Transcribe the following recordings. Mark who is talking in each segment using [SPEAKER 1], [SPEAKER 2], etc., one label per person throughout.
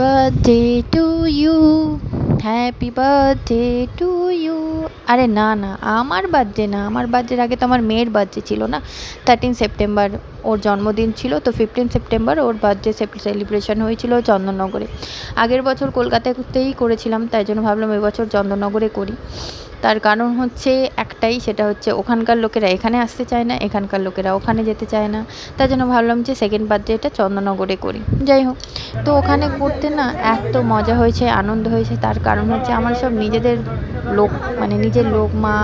[SPEAKER 1] Birthday to you happy birthday to you আরে না না, আমার বার্থডে না। আমার বার্থডের আগে তো আমার মেয়ের বার্থডে ছিল না। থার্টিন সেপ্টেম্বর ওর জন্মদিন ছিল, তো ফিফটিন সেপ্টেম্বর ওর বার্থডে সেলিব্রেশন হয়েছিল চন্দননগরে। আগের বছর কলকাতাতেই করেছিলাম, তাই জন্য ভাবলাম এবছর চন্দননগরে করি। তার কারণ হচ্ছে একটাই, সেটা হচ্ছে ওখানকার লোকেরা এখানে আসতে চায় না, এখানকার লোকেরা ওখানে যেতে চায় না। তার জন্য ভাবলাম যে সেকেন্ড বার্থডেটা চন্দননগরে করি। যাই হোক, তো ওখানে করতে না এত মজা হয়েছে, আনন্দ হয়েছে। তার কারণ হচ্ছে আমার সব নিজেদের লোক মানে নিজের লোক মা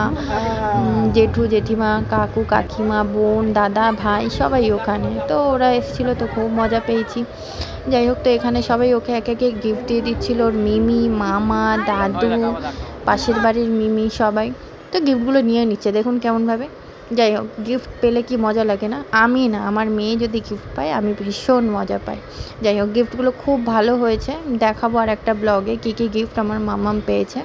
[SPEAKER 1] জেঠু, জেঠিমা, কাকু, কাকিমা, বোন, দাদা, ভাই সবাই ওখানে। তো ওরা এসেছিল, তো খুব মজা পেয়েছি। যাই হোক, তো এখানে সবাই ওকে একে একে গিফট দিয়ে দিচ্ছিল। ওর মিমি, মামা, দাদু, পাশের বাড়ির মিমি, সবাই। তো গিফটগুলো নিয়ে নিচ্ছে, দেখুন কেমনভাবে যাই হোক গিফট পেলে কি মজা লাগে না? আমি না, আমার মেয়ে যদি গিফট পায়, আমি ভীষণ মজা পাই। যাই হোক গিফটগুলো খুব ভালো হয়েছে। দেখাবো আর একটা ব্লগে কী কী গিফট আমার মামাম পেয়েছে।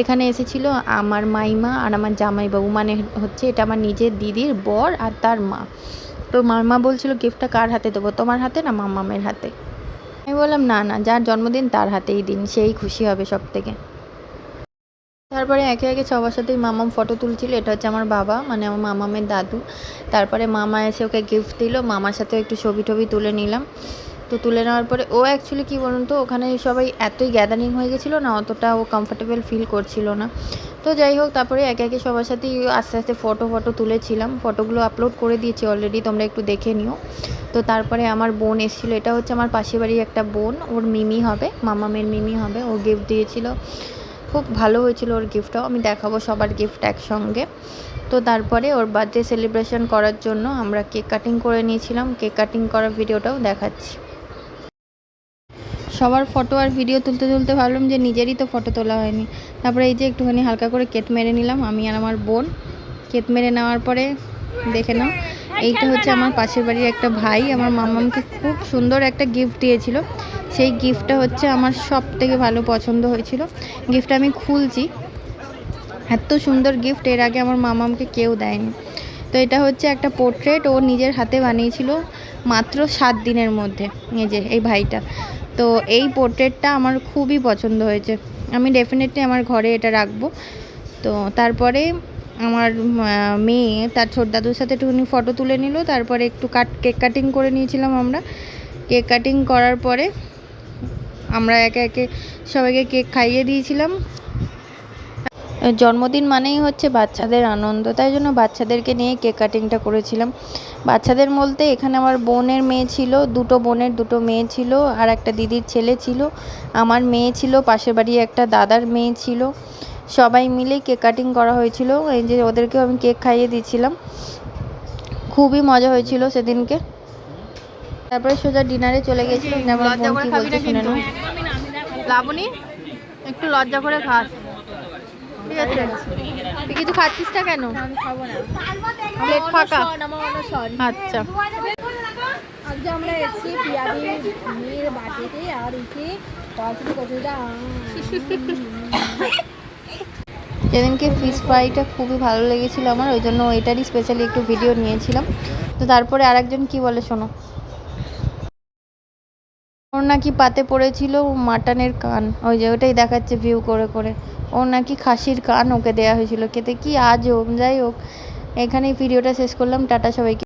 [SPEAKER 1] এখানে এসেছিল আমার মাইমা আর আমার জামাইবাবু। মানে হচ্ছে এটা আমার নিজের দিদির বর আর তার মা। তো মামা বলছিল গিফটটা কার হাতে দেবো? তোমার হাতে না মামামের হাতে? আমি বললাম, না না, যার জন্মদিন তার হাতেই দিন, সেই খুশি হবে সব থেকে তারপরে একে একে সবার সাথেই মামাম ফটো তুলছিল, এটা হচ্ছে আমার বাবা মানে আমার মামামের দাদু। তারপরে মামা এসে ওকে গিফট দিল, মামার সাথেও একটু ছবি টবি তুলে নিলাম। তো তুলে নেওয়ার পরে ও অ্যাকচুয়ালি কী বলুন তো, ওখানে সবাই এতই গ্যাদারিং হয়ে গেছিল না, অতটা ও কমফোর্টেবল ফিল করছিল না। তো যাই হোক, তারপরে একে একে সবার সাথেই আস্তে আস্তে ফটো ফটো তুলেছিলাম। ফটোগুলো আপলোড করে দিয়েছি অলরেডি তোমরা একটু দেখে নিও। তো তারপরে আমার বোন এসেছিল, এটা হচ্ছে আমার পাশের বাড়ির একটা বোন, ওর মিমি হবে মামামের মিমি হবে, ও গিফট দিয়েছিল। খুব ভালো হয়েছিল ওর গিফটটাও আমি দেখাবো সবার গিফট একসঙ্গে। তো তারপরে ওর বার্থডে সেলিব্রেশন করার জন্য আমরা কেক কাটিং করে নিয়েছিলাম। কেক কাটিং করার ভিডিওটাও দেখাচ্ছি। সবার ফটো আর ভিডিও তুলতে তুলতে ভাবলাম যে নিজেরই তো ফটো তোলা হয়নি। তারপরে এই যে একটুখানি হালকা করে কেট মেরে নিলাম, আমি আর আমার বোন। কেট মেরে নেওয়ার পরে দেখে নাও, এইটা হচ্ছে আমার পাশের বাড়ির একটা ভাই, আমার মামামকে খুব সুন্দর একটা গিফট দিয়েছিল। সেই গিফটটা হচ্ছে আমার সব থেকে ভালো পছন্দ হয়েছিল। গিফটটা আমি খুলছি। এত সুন্দর গিফট এর আগে আমার মামামকে কেউ দেয়নি। তো এটা হচ্ছে একটা পোর্ট্রেট ও নিজের হাতে বানিয়েছিল মাত্র সাত দিনের মধ্যে, এই যে, এই ভাইটা। তো এই পোর্ট্রেটটা আমার খুবই পছন্দ হয়েছে। আমি ডেফিনেটলি আমার ঘরে এটা রাখব। তো তারপরে আমার মেয়ে, তার ছোট দাদুর সাথে একটুখানি ফটো তুলে নিল। তারপরে একটু কাট কেক কাটিং করে নিয়েছিলাম আমরা। কেক কাটিং করার পরে আমরা একে একে সবাইকে কেক খাইয়ে দিয়েছিলাম। জন্মদিন মানেই হচ্ছে বাচ্চাদের আনন্দ তাই জন্য বাচ্চাদেরকে নিয়ে কেক কাটিংটা করেছিলাম। বাচ্চাদের বলতে এখানে আমার বোনের মেয়ে ছিল দুটো বোনের দুটো মেয়ে ছিল আর একটা দিদির ছেলে ছিল। আমার মেয়ে ছিল পাশের বাড়ি একটা দাদার মেয়ে ছিল। সবাই মিলে কেক কাটিং করা হয়েছিল এই যে ওদেরকেও আমি কেক খাইয়ে দিয়েছিলাম। খুবই মজা হয়েছিল সেদিনকে। তারপরে সোজা ডিনারে চলে গেছিলাম লাবণী একটু লজ্জা করে খাস। ঠিক আছে তুই কিছু খাচ্ছিস না কেন? প্লেট ফাঁকা? আচ্ছা।
[SPEAKER 2] আজকে আমরা এসেছি পিয়াদি মেয়ের বাড়িতে আর এসে
[SPEAKER 1] সেদিনকে ফিশ ফ্রাইটা খুবই ভালো লেগেছিল আমার ওই জন্য এটারই স্পেশালি একটু ভিডিও নিয়েছিলাম। তো তারপরে আরেকজন কি বলে শোনো? ওর নাকি পাতে পড়েছিল মাটনের কান। ওই যে ওটাই দেখাচ্ছে ভিউ করে করে। ওর নাকি খাসির কান ওকে দেওয়া হয়েছিল। খেতে কি আজ হোক যাই হোক, এখানেই ভিডিওটা শেষ করলাম। টাটা সবাইকে।